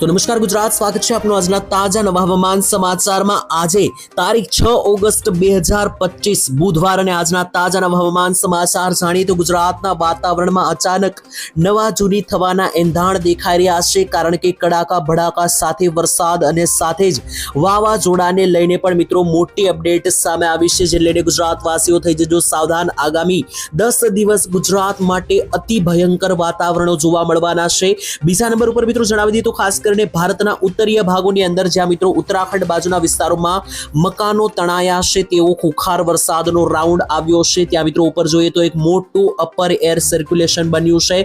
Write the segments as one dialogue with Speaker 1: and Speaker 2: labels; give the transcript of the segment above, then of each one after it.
Speaker 1: તો નમસ્કાર ગુજરાત, સ્વાગત છે આપનું આજના તાજા નવા હવામાન સમાચારમાં. આજે તારીખ છ ઓગસ્ટ બે હજાર પચીસ, બુધવાર અને આજના તાજા નવા હવામાન સમાચાર જાણીએ તો ગુજરાતના વાતાવરણમાં અચાનક નવા જૂની થવાના એંધાણ દેખાઈ રહ્યા છે, કારણ કે કડાકા, ભડાકા સાથે વરસાદ અને સાથે જ વાવાઝોડાને લઈને પણ મિત્રો મોટી અપડેટ સામે આવી છે જે લઈને ગુજરાતવાસીઓ થઈ જજો સાવધાન. આગામી દસ દિવસ ગુજરાત માટે અતિ ભયંકર વાતાવરણો જોવા મળવાના છે. બીજા નંબર ઉપર મિત્રો જણાવી દઈએ તો ખાસ કરીને ભારતના ઉત્તરીય ભાગોની અંદર જ્યાં મિત્રો ઉત્તરાખંડ બાજુના વિસ્તારોમાં મકાનો તણાયા છે, તેવો ખુખાર વરસાદનો રાઉન્ડ આવ્યો છે. ત્યાં મિત્રો ઉપર જોઈએ તો એક મોટું અપર એર સર્ક્યુલેશન બન્યું છે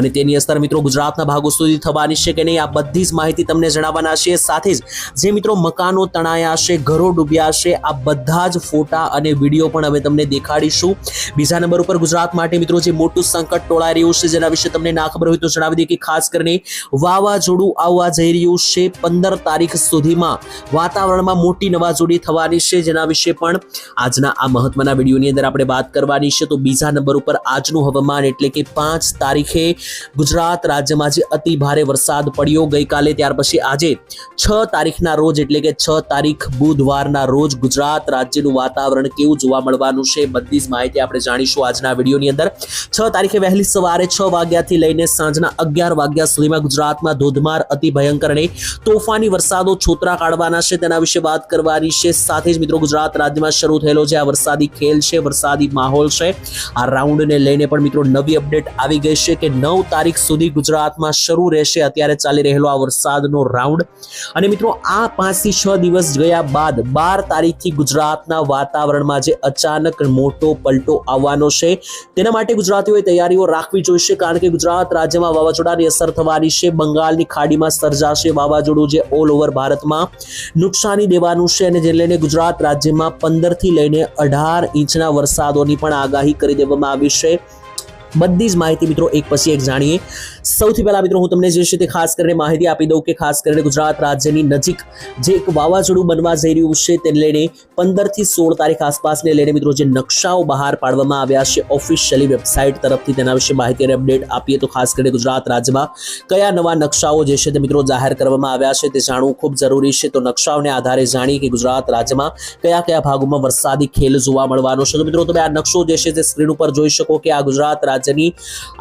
Speaker 1: અને તેની અસર મિત્રો ગુજરાતના ભાગો સુધી થવાની છે કે નહીં, આ બધી જ માહિતી તમને જણાવવાના છે સાથે જ જે મિત્રો મકાનો તણાયા છે, ઘરો ડૂબ્યા છે, આ બધા જ ફોટા અને વીડિયો પણ હવે તમને દેખાડીશું. બીજા નંબર ઉપર ગુજરાત માટે મિત્રો જે મોટું સંકટ ટોળાઈ રહ્યું છે, જેના વિશે તમને ના ખબર હોય તો જણાવી દઈએ કે ખાસ કરીને વાવાઝોડું આવવા જઈ રહ્યું છે પંદર તારીખ સુધીમાં. વાતાવરણમાં મોટી નવાજોડી થવાની છે જેના વિશે પણ આજના આ મહત્વના વિડીયોની અંદર આપણે વાત કરવાની છે. તો બીજા નંબર ઉપર આજનું હવામાન એટલે કે પાંચ તારીખે ગુજરાત રાજ્યમાં જે અતિ ભારે વરસાદ પડ્યો ગઈકાલે, ત્યાર પછી આજે છ તારીખના રોજ એટલે કે છ તારીખ બુધવારના રોજ ગુજરાત રાજ્યનું વાતાવરણ કેવું જોવા મળવાનું છે બધી જ માહિતી આપણે જાણીશું આજના વિડીયોની અંદર. છ તારીખે વહેલી સવારે છ વાગ્યાથી લઈને સાંજના અગિયાર વાગ્યા સુધીમાં ગુજરાતમાં ધોધમાર અતિ ભયંકર અને તોફાની વરસાદો છોતરા કાઢવાના છે. તેના વિશે વાત કરવાની છે. સાથે જ મિત્રો ગુજરાત રાજ્યમાં શરૂ થયેલો છે આ વરસાદી ખેલ છે, વરસાદી માહોલ છે, આ રાઉન્ડને લઈને પણ મિત્રો નવી અપડેટ આવી ગઈ છે કે નવ તારીખ સુધી ગુજરાતમાં શરૂ રહેશે. અત્યારે ચાલી રહેલો આ વરસાદનો રાઉન્ડ. અને મિત્રો આ પાંચથી છ દિવસ ગયા બાદ બાર તારીખથી ગુજરાતના વાતાવરણમાં જે અચાનક મોટો પલટો આવવાનો છે, તેના માટે ગુજરાતીઓએ તૈયારીઓ રાખવી જોઈશે, કારણ કે ગુજરાત રાજ્યમાં વાવાઝોડાની અસર થવાની છે. બંગાળની ખાડીમાં સર્જાશે વાવાઝોડું જે ઓલ ઓવર ભારતમાં નુકસાની દેવાનું છે અને જે લઈને ગુજરાત રાજ્યમાં પંદરથી લઈને અઢાર ઇંચના વરસાદોની પણ આગાહી કરી દેવામાં આવી છે. બધી જ માહિતી મિત્રો એક પછી એક જાણીએ. સૌથી પહેલા મિત્રો હું તમને જે છે તે ખાસ કરીને માહિતી આપી દઉં કે ખાસ કરીને ગુજરાત રાજ્યની નજીક જે એક વાવાઝોડું બનવા જઈ રહ્યું છે તેને લઈને પંદરથી સોળ તારીખ આસપાસને લઈને મિત્રો જે નકશાઓ બહાર પાડવામાં આવ્યા છે ઓફિશિયલી વેબસાઇટ તરફથી તેના વિશે માહિતી અને અપડેટ આપીએ તો ખાસ કરીને ગુજરાત રાજ્યમાં કયા નવા નકશાઓ જે છે તે મિત્રો જાહેર કરવામાં આવ્યા છે તે જાણવું ખૂબ જરૂરી છે. તો નકશાઓને આધારે જાણીએ કે ગુજરાત રાજ્યમાં કયા કયા ભાગોમાં વરસાદી ખેલ જોવા મળવાનો છે. તો મિત્રો તમે આ નકશો જે છે તે સ્ક્રીન ઉપર જોઈ શકો કે આ ગુજરાત રાજ્યની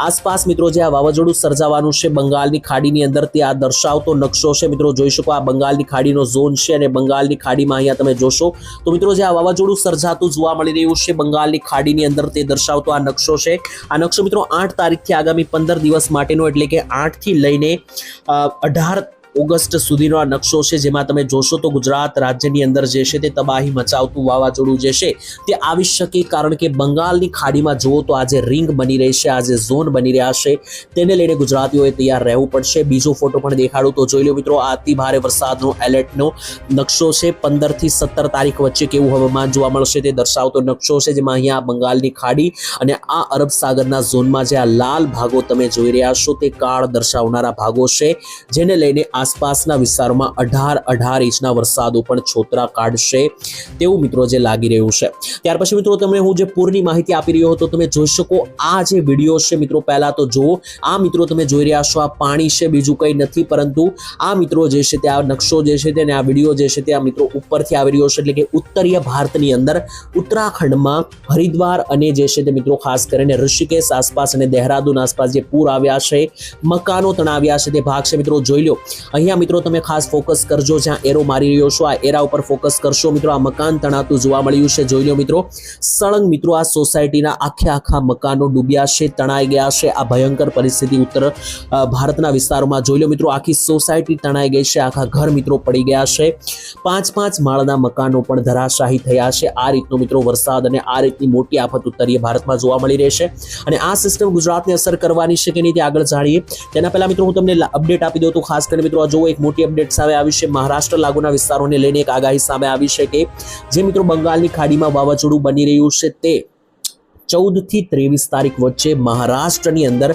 Speaker 1: આસપાસ મિત્રો જે આ વાવાઝોડું સર્જાવાનું છે, બંગાળની ખાડીની અંદર તે આ દર્શાવતો નકશો છે. મિત્રો જોઈ શકો આ બંગાળની ખાડીનો ઝોન છે અને બંગાળની ખાડીમાં અહીંયા તમે જોશો તો મિત્રો જે આ વાવાઝોડું સર્જાતું જોવા મળી રહ્યું છે, બંગાળની ખાડીની અંદર તે દર્શાવતો આ નકશો છે. આ નકશો મિત્રો આઠ તારીખથી આગામી પંદર દિવસ માટેનો એટલે કે આઠથી લઈને અઢાર ઓગસ્ટ સુધીનો આ નકશો છે, જેમાં તમે જોશો તો ગુજરાત રાજ્યની અંદર જે છે તે તબાહી મચાવતું વાવાઝોડું જે છે તે આવી શકે કારણ કે બંગાળની ખાડીમાં જુઓ તો આજે રિંગ બની રહી છે, આજે ઝોન બની રહ્યા છે. તેને લઈને ગુજરાતીઓએ તૈયાર રહેવું પડશે. બીજો ફોટો પણ દેખાડું તો જોઈ લો મિત્રો આ અતિ ભારે વરસાદનો એલર્ટનો નકશો છે. પંદરથી સત્તર તારીખ વચ્ચે કેવું હવામાન જોવા મળશે તે દર્શાવતો નકશો છે, જેમાં અહીંયા બંગાળની ખાડી અને આ અરબ સાગરના ઝોનમાં જે આ લાલ ભાગો તમે જોઈ રહ્યા છો તે કાળ દર્શાવનારા ભાગો છે. જેને લઈને આસપાસના વિસ્તારોમાં અઢાર અઢાર ઇંચના વરસાદો પણ છોતરા કાઢશે તેવું મિત્રો જે લાગી રહ્યું છે. ત્યાર પછી મિત્રો તમને હું જે પૂરની માહિતી આપી રહ્યો હતો, તમે જોઈ શકો આ જે વીડિયો છે મિત્રો, પહેલાં તો જુઓ, આ મિત્રો તમે જોઈ રહ્યા છો, આ પાણી છે, બીજું કંઈ નથી, પરંતુ આ મિત્રો જે છે તે, આ નકશો જે છે તેને આ વીડિયો જે છે તે આ મિત્રો ઉપરથી આવી રહ્યો છે, એટલે કે ઉત્તરીય ભારતની અંદર ઉત્તરાખંડમાં હરિદ્વાર અને જે છે તે મિત્રો ખાસ કરીને ઋષિકેશ આસપાસ અને દહેરાદૂન આસપાસ જે પૂર આવ્યા છે, મકાનો તણાવ્યા છે, તે ભાગ છે મિત્રો, જોઈ લો. અહીંયા મિત્રો તમે ખાસ ફોકસ કરજો જ્યાં એરો મારી રહ્યો છો. આ એરા ઉપર ફોકસ કરશો મિત્રો. આ મકાન તણાતું જોવા મળ્યું છે. જોઈ લો મિત્રો. સળંગ મિત્રો, આ સોસાયટીના આખે આખા મકાનો ડૂબ્યા છે, તણાઈ ગયા છે. આ ભયંકર પરિસ્થિતિ ઉત્તર ભારતના વિસ્તારોમાં જોઈ લો મિત્રો. આખી સોસાયટી તણાઈ ગઈ છે. આખા ઘર મિત્રો પડી ગયા છે. પાંચ પાંચ માળના મકાનો પણ ધરાશાહી થયા છે. આ રીતનો મિત્રો વરસાદ અને આ રીતની મોટી આફત ઉત્તરીય ભારતમાં જોવા મળી રહેશે અને આ સિસ્ટમ ગુજરાતને અસર કરવાની છે કે નહીં તે આગળ જાણીએ. તેના પહેલા મિત્રો હું તમને અપડેટ આપી દઉં તો ખાસ કરીને મિત્રો આ જો એક મોટી અપડેટ સામે આવી છે. મહારાષ્ટ્ર લાગુના વિસ્તારોને લઈને એક આગાહી સામે આવી છે કે, જે મિત્રો બંગાળની ખાડીમાં વાવાઝોડું બની રહ્યું છે તે ચૌદથી ત્રેવીસ તારીખ વચ્ચે મહારાષ્ટ્રની અંદર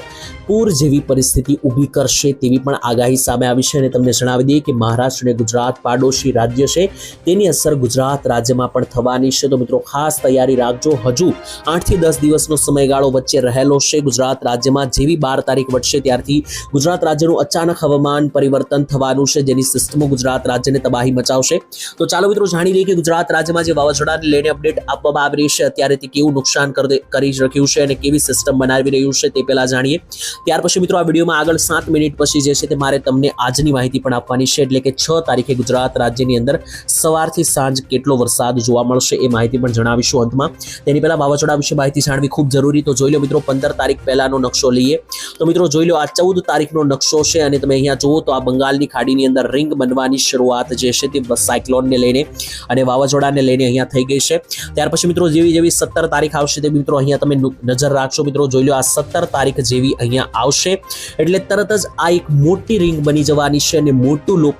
Speaker 1: પૂર જેવી પરિસ્થિતિ ઊભી કરશે તેવી પણ આગાહી સામે આવી છે અને તમને જણાવી દઈએ કે મહારાષ્ટ્ર અને ગુજરાત પાડોશી રાજ્ય છે, તેની અસર ગુજરાત રાજ્યમાં પણ થવાની છે. તો મિત્રો, ખાસ તૈયારી રાખજો. હજુ આઠથી દસ દિવસનો સમયગાળો વચ્ચે રહેલો છે. ગુજરાત રાજ્યમાં જેવી બાર તારીખ વધશે ત્યારથી ગુજરાત રાજ્યનું અચાનક હવામાન પરિવર્તન થવાનું છે, જેની સિસ્ટમો ગુજરાત રાજ્યને તબાહી મચાવશે. તો ચાલો મિત્રો, જાણી લઈએ કે ગુજરાત રાજ્યમાં જે વાવાઝોડાને લઈને અપડેટ આપવામાં આવી રહી છે. અત્યારે તે કેવું નુકસાન કરી કરી રહ્યું છે અને કેવી સિસ્ટમ બનાવી રહ્યું છે તે પહેલા જાણીએ. ત્યાર પછી મિત્રો આ વિડીયોમાં આગળ સાત મિનિટ પછી જે છે તે મારે તમને આજની માહિતી પણ આપવાની છે. એટલે કે છ તારીખે ગુજરાત રાજ્યની અંદર સવારથી સાંજ કેટલો વરસાદ જોવા મળશે એ માહિતી પણ જણાવીશું અંતમાં. તેની પહેલા વાવાઝોડા વિશે માહિતી જાણવી ખૂબ જરૂરી. તો જોઈ લો મિત્રો, પંદર તારીખ પહેલાનો નકશો લઈએ. તો મિત્રો જોઈ લો, આ ચૌદ તારીખનો નકશો છે અને તમે અહીંયા જુઓ તો આ બંગાળની ખાડીની અંદર રિંગ બનવાની શરૂઆત જે છે તે સાયક્લોનને લઈને અને વાવાઝોડાને લઈને અહીંયા થઈ ગઈ છે. ત્યાર પછી મિત્રો જેવી જેવી સત્તર તારીખ આવશે તે મિત્રો અહીંયા તમે નજર રાખશો મિત્રો, જોઈ લો આ સત્તર તારીખ જેવી અહીંયા આવશે. એટલે તરત જ આ એક મોટી રિંગ બની જવાની છે અને મોટું લો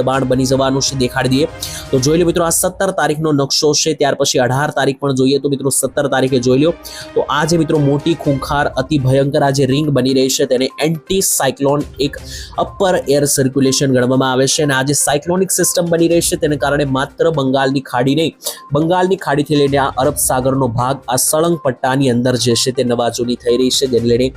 Speaker 1: દબાણ બની જવાનું છે, દેખાડી દઈએ. તો જોઈ લો મિત્રો, આ સત્તર તારીખનો નકશો છે, ત્યાર પછી અઢાર તારીખ પણ જોઈએ તો મિત્રો સત્તર તારીખે જોઈ લો. તો આ જે મિત્રો મોટી ખૂંખાર, અતિ ભયંકર આ જે રિંગ બની રહી છે, તેને એન્ટી સાયક્લોન એક અપર એર સર્ક્યુલેશન ગણવામાં આવે છે. અને આ જે સાયક્લોનિક સિસ્ટમ બની રહી છે, તેને કારણે માત્ર બંગાળની ખાડી નહીં, બંગાળની ખાડીથી લઈને આ અરબ સાગરનો ભાગ, આ સળંગ પટ્ટાની અંદર જે છે તે નવાજોની થઈ રહી છે, જેને લઈને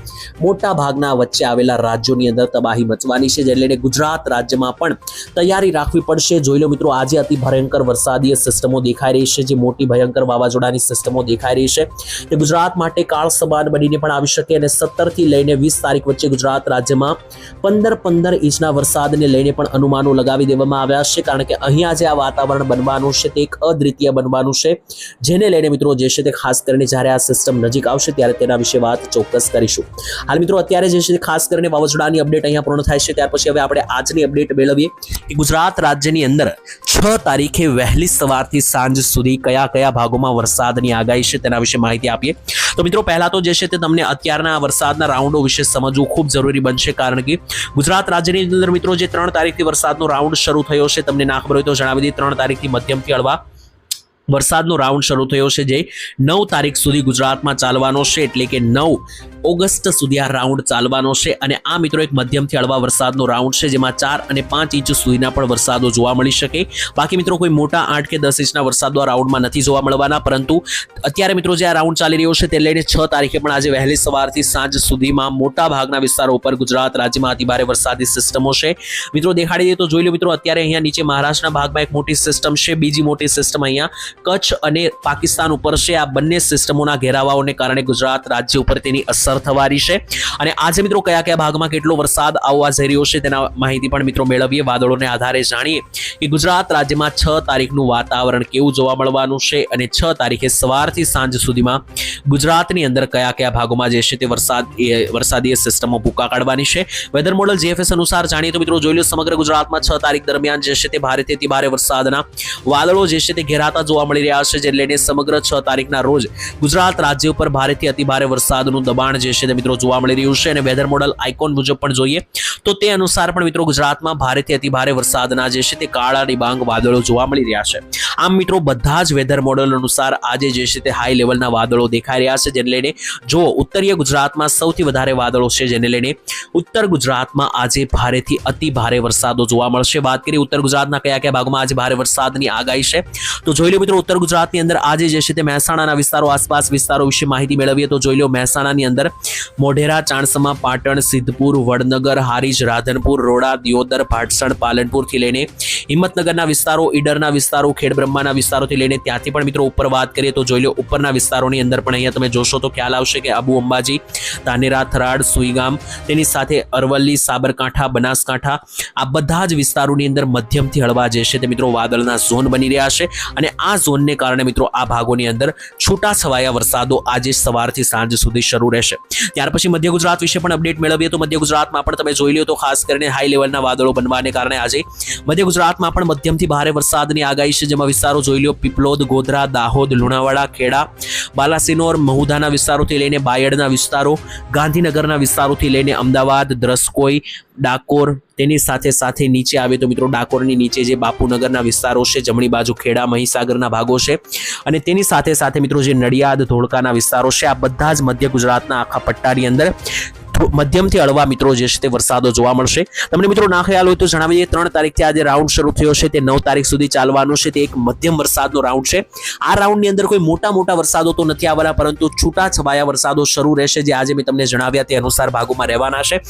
Speaker 1: મોટા ભાગના વચ્ચે આવેલા રાજ્યોની અંદર તબાહી મચવાની છે, જેને લઈને ગુજરાત રાજ્યમાં પણ તૈયારી રાખવી પડશે. જોઈ લો મિત્રો, આજે અતિ ભયંકર વરસાદીય સિસ્ટમો દેખાઈ રહી છે, જે મોટી ભયંકર વાવાઝોડાની સિસ્ટમો દેખાઈ રહી છે તે ગુજરાત માટે કાળ સમાન બનીને પણ આવી શકે અને સત્તરથી લઈને વીસ તારીખ વચ્ચે ગુજરાત રાજ્યમાં પંદર પંદર ઇંચના વરસાદને લઈને પણ અનુમાનો લગાવી દેવામાં આવ્યા છે, કારણ કે અહીંયા જે આ વાતાવરણ બનવાનું છે, તે એક અદ્વિતીય બનવાનું છે, જેને લઈને મિત્રો જે છે તે ખાસ કરીને જ્યારે આ સિસ્ટમ નજીક આવશે ત્યારે તેના વિશે વાત ચોક્કસ કરીશું. હાલ મિત્રો, અત્યારે જે છે, ખાસ કરીને વાવાઝોડાની અપડેટ અહીંયા પૂર્ણ થાય છે. ત્યાર પછી હવે આપણે આજની અપડેટ મેળવીએ કે ગુજરાત રાજ્યની અંદર છ તારીખે વહેલી સવારથી સાંજ સુધી કયા કયા ભાગોમાં વરસાદની આગાહી છે તેના વિશે માહિતી આપીએ. તો મિત્રો, પહેલા તો જે છે તે તમને અત્યારના વરસાદના રાઉન્ડો વિશે સમજવું ખૂબ જરૂરી બનશે કારણ કે ગુજરાત રાજ્યની અંદર મિત્રો, જે ત્રણ તારીખથી વરસાદનો રાઉન્ડ શરૂ થયો છે, તમને ના ખબર હોય તો જણાવી દઈએ. ત્રણ તારીખથી મધ્યમથી હળવા વરસાદનો રાઉન્ડ શરૂ થયો છે, જે નવ તારીખ સુધી ગુજરાતમાં ચાલવાનો છે, એટલે કે નવ ઓગસ્ટ સુધી આ રાઉન્ડ ચાલવાનો છે. અને આ મિત્રો એક મધ્યમથી હળવા વરસાદનો રાઉન્ડ છે, જેમાં ચાર અને પાંચ ઇંચ સુધીના પણ વરસાદો જોવા મળી શકે. બાકી મિત્રો કોઈ મોટા આઠ કે દસ ઇંચના વરસાદો આ રાઉન્ડમાં નથી જોવા મળવાના, પરંતુ અત્યારે મિત્રો જે આ રાઉન્ડ ચાલી રહ્યો છે, તે લઈને છ તારીખે પણ આજે વહેલી સવારથી સાંજ સુધીમાં મોટા ભાગના વિસ્તારો ઉપર ગુજરાત રાજ્યમાં અતિભારે વરસાદી સિસ્ટમો છે. મિત્રો દેખાડી દઈએ તો જોઈ લો મિત્રો, અત્યારે અહીંયા નીચે મહારાષ્ટ્રના ભાગમાં એક મોટી સિસ્ટમ છે, બીજી મોટી સિસ્ટમ અહીંયા કચ્છ અને પાકિસ્તાન ઉપર છે. આ બંને સિસ્ટમોના ઘેરાવાઓને કારણે ગુજરાત રાજ્ય ઉપર તેની અસર થવાની છે. અને આજે મિત્રો કયા કયા ભાગમાં કેટલો વરસાદ આવવા જઈ રહ્યો છે તેના માહિતી પણ મિત્રો મેળવીએ. વાદળોને આધારે જાણીએ કે ગુજરાત રાજ્યમાં છ તારીખનું વાતાવરણ કેવું જોવા મળવાનું છે અને છ તારીખે સવારથી સાંજ સુધીમાં ગુજરાતની અંદર કયા કયા ભાગોમાં જે છે તે વરસાદ વરસાદીય સિસ્ટમો ભૂકા કાઢવાની છે. વેધર મોડલ જીએફએસ અનુસાર જાણીએ તો મિત્રો જોઈ લો સમગ્ર ગુજરાતમાં છ તારીખ દરમિયાન જે છે તે ભારેથી ભારે વરસાદના વાદળો જે છે તે ઘેરાતા જોવા મળી રહ્યા છે, જે લઈને સમગ્ર છ તારીખના રોજ ગુજરાત રાજ્ય ઉપર ભારેથી અતિભારે વરસાદનું દબાણ જે છે તે મિત્રો જોવા મળી રહ્યું છે. અને વેધર મોડલ આઇકોન મુજબ પણ જોઈએ તો તે અનુસાર પણ મિત્રો ગુજરાતમાં ભારેથી અતિભારે વરસાદના જે છે તે કાળા ડિબાંગ વાદળો જોવા મળી રહ્યા છે. આમ મિત્રો બધા જ વેધર મોડલ અનુસાર આજે જે છે તે હાઈ લેવલના વાદળો દેખાઈ રહ્યા છે, જેને લઈને જો ઉત્તરીય ગુજરાતમાં સૌથી વધારે વાદળો છે, જેને લઈને ઉત્તર ગુજરાતમાં આજે ભારેથી અતિ ભારે વરસાદો જોવા મળશે. વાત કરીએ ઉત્તર ગુજરાતના કયા કયા ભાગમાં આજે ભારે વરસાદની આગાહી છે, તો જોઈ લો મિત્રો ઉત્તર ગુજરાતની અંદર આજે જે છે તે મહેસાણાના વિસ્તારો આસપાસ વિસ્તારો વિશે માહિતી મેળવીએ તો જોઈ લો મહેસાણાની અંદર મોઢેરા, ચાણસમા, પાટણ, સિદ્ધપુર, વડનગર, હારીજ, રાધનપુર, રોડા, દિયોદર ભાટસણ પાલનપુરથી લઈને હિંમતનગરના વિસ્તારો, ઈડરના વિસ્તારો, ખેડબ્રહ્માના વિસ્તારોથી લઈને ત્યાંથી પણ મિત્રો ઉપર વાત કરીએ તો જોઈ લો ઉપરના વિસ્તારોની અંદર પણ અહીંયા તમે જોશો તો ખ્યાલ આવશે કે આબુ અંબાજી, ધાનેરા, થરાડ, સુઈગામ, તેની સાથે અરવલ્લી, સાબરકાંઠા, બનાસકાંઠા, આ બધા જ વિસ્તારોની અંદર મધ્યમથી હળવા જે છે તે મિત્રો વાદળના ઝોન બની રહ્યા છે અને આ ઝોનને કારણે મિત્રો આ ભાગોની અંદર છૂટા છવાયા વરસાદો આજે સવારથી સાંજ સુધી શરૂ રહેશે. ત્યાર પછી મધ્ય ગુજરાત વિશે પણ અપડેટ મેળવીએ તો મધ્ય ગુજરાતમાં પણ તમે જોઈ લો તો ખાસ કરીને હાઈ લેવલના વાદળો બનવાને કારણે આજે મધ્ય ગુજરાત ગુજરાતમાં પણ મધ્યમથી ભારે વરસાદની આગાહી છે, જેમાં વિસ્તારો જોઈ લો પીપલોદ, ગોધરા, દાહોદ, લુણાવાડા, ખેડા, બાલાસિનોર મહુધાના વિસ્તારોથી લઈને બાયડના વિસ્તારો, ગાંધીનગરના વિસ્તારોથી લઈને અમદાવાદ દ્રસકોઈ ડાકોર, તેની સાથે સાથે નીચે આવે તો મિત્રો ડાકોરની નીચે જે બાપુનગરના વિસ્તારો છે, જમણી બાજુ ખેડા, મહીસાગરના ભાગો છે. અને તેની સાથે સાથે મિત્રો જે નડિયાદ, ધોળકાના વિસ્તારો છે, આ બધા જ મધ્ય ગુજરાતના આખા પટ્ટાની અંદર મધ્યમથી હળવા મિત્રો જે છે તે વરસાદો જોવા મળશે. તમને મિત્રો ના ખ્યાલ હોય તો જણાવી દઈએ ત્રણ તારીખથી આજે રાઉન્ડ શરૂ થયો છે, તે નવ તારીખ સુધી ચાલવાનો છે, તે એક મધ્યમ વરસાદનો રાઉન્ડ છે. આ રાઉન્ડની અંદર કોઈ મોટા મોટા વરસાદો તો નથી આવવાના, પરંતુ છૂટા છવાયા વરસાદો શરૂ રહેશે, જે આજે મેં તમને જણાવ્યા તે અનુસાર ભાગોમાં રહેવાના છે.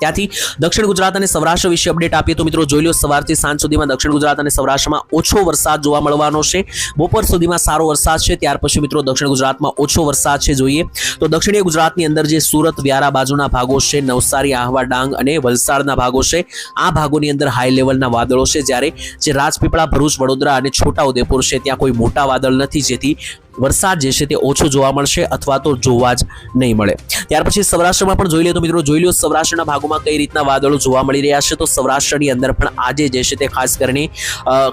Speaker 1: ત્યાંથી દક્ષિણ ગુજરાત અને સૌરાષ્ટ્ર વિશે અપડેટ આપીએ તો મિત્રો જોઈ લો સવારથી સાંજ સુધીમાં દક્ષિણ ગુજરાત અને સૌરાષ્ટ્રમાં ઓછો વરસાદ જોવા મળવાનો છે. બપોર સુધીમાં સારો વરસાદ છે, ત્યાર પછી મિત્રો દક્ષિણ ગુજરાતમાં ઓછો વરસાદ છે જોઈએ. તો દક્ષિણીય ગુજરાતની અંદર જે સુરત, વ્યારા બાજુના ભાગો છે, નવસારી, આહવા ડાંગ અને વલસાડના ભાગો છે, આ ભાગોની અંદર હાઈ લેવલના વાદળો છે. જ્યારે જે રાજપીપળા, ભરૂચ, વડોદરા અને છોટાઉદેપુર છે, ત્યાં કોઈ મોટા વાદળ નથી. જેથી વરસાદ જે છે તે ઓછો જોવા મળશે અથવા તો જોવા જ નહીં મળે. ત્યાર પછી સૌરાષ્ટ્રમાં પણ જોઈ લે તો મિત્રો, જોઈ લો સૌરાષ્ટ્રના ભાગોમાં કઈ રીતના વાદળો જોવા મળી રહ્યા છે. તો સૌરાષ્ટ્રની અંદર પણ આજે જે છે તે ખાસ કરીને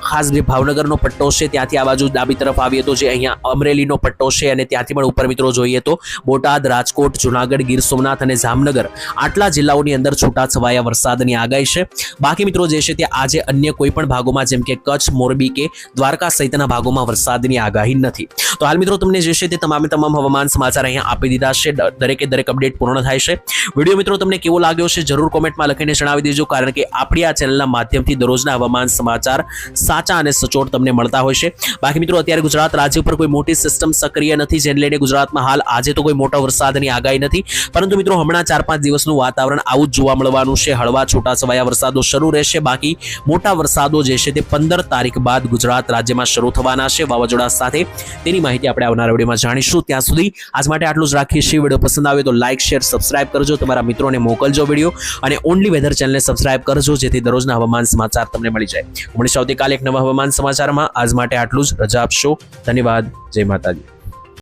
Speaker 1: ખાસ જે ભાવનગરનો પટ્ટો છે, ત્યાંથી આ બાજુ ડાબી તરફ આવીએ તો જે અહીંયા અમરેલીનો પટ્ટો છે અને ત્યાંથી પણ ઉપર મિત્રો જોઈએ તો બોટાદ, રાજકોટ, જુનાગઢ, ગીર સોમનાથ અને જામનગર આટલા જિલ્લાઓની અંદર છૂટાછવાયા વરસાદની આગાહી છે. બાકી મિત્રો જે છે તે આજે અન્ય કોઈ પણ ભાગોમાં જેમ કે કચ્છ, મોરબી કે દ્વારકા સહિતના ભાગોમાં વરસાદની આગાહી નથી. તો હાલ તમને જે છે તે તમામે તમામ હવામાન સમાચાર અહીંયા આપી દીધા છે. દરેકે દરેક અપડેટ પૂર્ણ થાય છે. વીડિયો મિત્રો તમને કેવો લાગ્યો છે જરૂર કોમેન્ટમાં લખીને જણાવી દેજો, કારણ કે આપણી આ ચેનલના માધ્યમથી દરરોજના હવામાન સમાચાર સાચા અને સચોટ તમને મળતા હોય છે. બાકી મિત્રો અત્યારે ગુજરાત રાજ્ય ઉપર કોઈ મોટી સિસ્ટમ સક્રિય નથી, જેને લઈને ગુજરાતમાં હાલ આજે તો કોઈ મોટા વરસાદની આગાહી નથી. પરંતુ મિત્રો હમણાં ચાર પાંચ દિવસનું વાતાવરણ આવું જ જોવા મળવાનું છે. હળવા છૂટાછવાયા વરસાદો શરૂ રહેશે. બાકી મોટા વરસાદો જે છે તે પંદર તારીખ બાદ ગુજરાત રાજ્યમાં શરૂ થવાના છે. વાવાઝોડા સાથે તેની માહિતી આપણે આવનારા વિડીયોમાં જાણીશું. ત્યાં સુધી આજ માટે આટલું જ રાખીએ. છીએ વીડિયો પસંદ આવે તો લાઇક શેર સબસ્ક્રાઇબ કરજો. તમારા મિત્રોને મોકલજો વીડિયો અને ઓનલી વેધર ચેનલને સબસ્ક્રાઇબ કરજો, જેથી દરરોજના હવામાન સમાચાર તમને મળી જાય. મળીશું આવતીકાલે એક નવા હવામાન સમાચારમાં. આજ માટે આટલું જ. રજા આપશો. ધન્યવાદ. જય માતાજી.